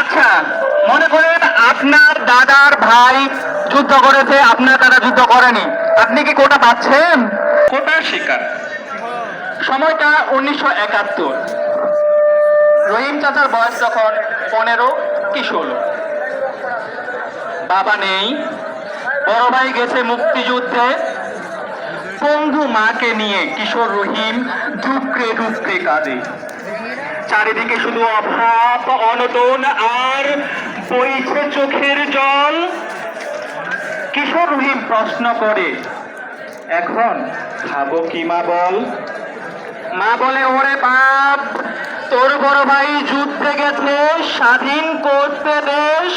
আচ্ছা মনে করেন আপনার দাদার ভাই যুদ্ধ করেছে আপনার দাদা যুদ্ধ করেনি। আপনি কি কোটা পাচ্ছেন? কোটার শিকার। সময়টা উনিশশো একাত্তর। রহিম চাচার বয়স তখন পনেরো কি ষোলো? বাবা নেই বড় ভাই গেছে মুক্তিযুদ্ধে। পঙ্গু মাকে নিয়ে কিশোর রহিম ডুকরে ডুকরে কাঁদে। চারিদিকে শুধু অভাব, অনটন আর বইছে চোখের জল। কিশোর রহিম প্রশ্ন করে, এখন খাব কি মা বল? মা বলে, ওরে বাপ, তোর বড় ভাই যুদ্ধে গেছে, স্বাধীন করতে দেশ।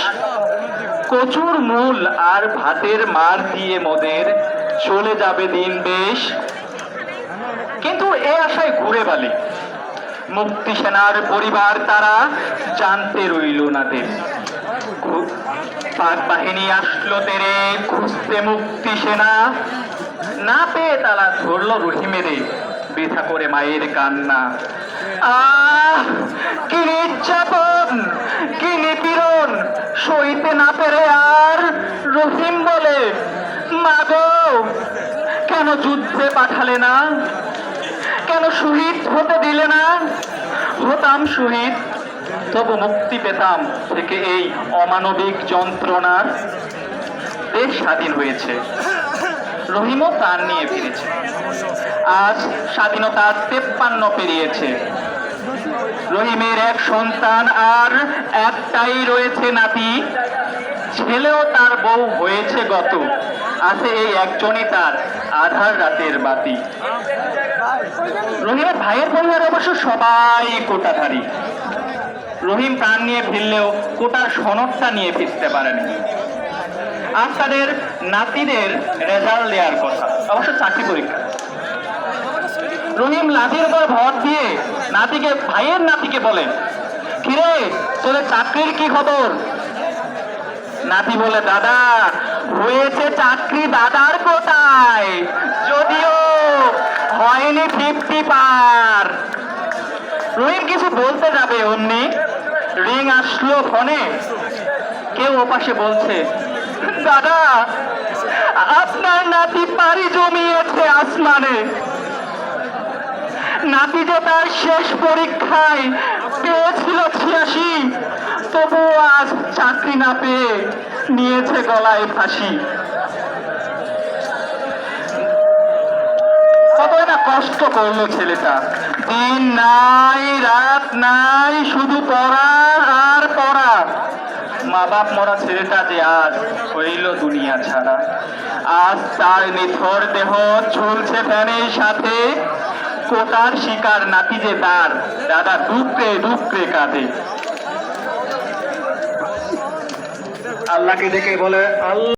কচুর মূল আর ভাতের মার দিয়ে মোদের চলে যাবে দিন বেশ কিন্তু এ আশায় ঘুরে বালে। মুক্তি সেনার পরিবার তারা জানতে রইল না ঘু- পাক বাহিনী আসলো তেরে, খুঁজতে মুক্তি সেনা। না পেয়ে তারা ধরলো রহিমেরে বৃথা করে মায়ের কান্না। আহ, কি নির্যাতন, কি নিপীড়ন, সইতে না পেরে আর রহিম বলে, মাগো, কেন যুদ্ধে পাঠালে না? কেন শহীদ হতে দিলে না? হতাম শহীদ তবু মুক্তি পেতাম থেকে এই অমানবিক যন্ত্রণার দেশ স্বাধীন হয়েছে। রহিমও প্রাণ নিয়ে ফিরেছে। আজ স্বাধীনতা তেপ্পান্ন পেরিয়েছে। রহিমের এক সন্তান আর একটাই রয়েছে নাতি। ছেলেও তার বউ হয়েছে গত। আছে এই একজনই তার আধার রাতের বাতি। রহিমের ভাইয়ের পরিবার অবশ্য সবাই কোটাধারী। রহিম প্রাণ নিয়ে ফিরলেও কোটার সনদটা নিয়ে ফিরতে পারেনি। আজ তাদের নাতিদের রেজাল্ট দেওয়ার কথা। অবশ্য চাকরি পরীক্ষা। রহিম লাঠির উপর ভর দিয়ে নাতিকে ভাইয়ের নাতিকে বলে, কিরে, তোদের চাকরির কি খবর? নাতি বলে, দাদা, হয়েছে চাকরি দাদার কোটায় যদিও হয়নি ফিফটি পার। রহিম কিছু বলতে যাবে অমনি। রিং আসলো ফোনে। কেউ ওপাশে বলছে, দাদা, আপনার নাতি পাড়ি জমিয়েছে আসমানে। নাতি যে তার শেষ পরীক্ষায় পেয়েছিল ছিয়াশি তবুও আজ চাকরি না পেয়ে নিয়েছে গলায় ফাঁসি। কত না কষ্ট করল ছেলেটা। দিন নাই, রাত নাই, শুধু পড়া আর পড়া মা বাপ মরা ছেলেটা যে আজ হইল দুনিয়া ছাড়া। আজ তার নিথর দেহ ঝুলছে ফ্যানের সাথে। কোটার শিকার নাতি যে তার, দাদা ডুবকে ডুবকে কাঁদে। আল্লাহকে দেখে বলে আল্লাহ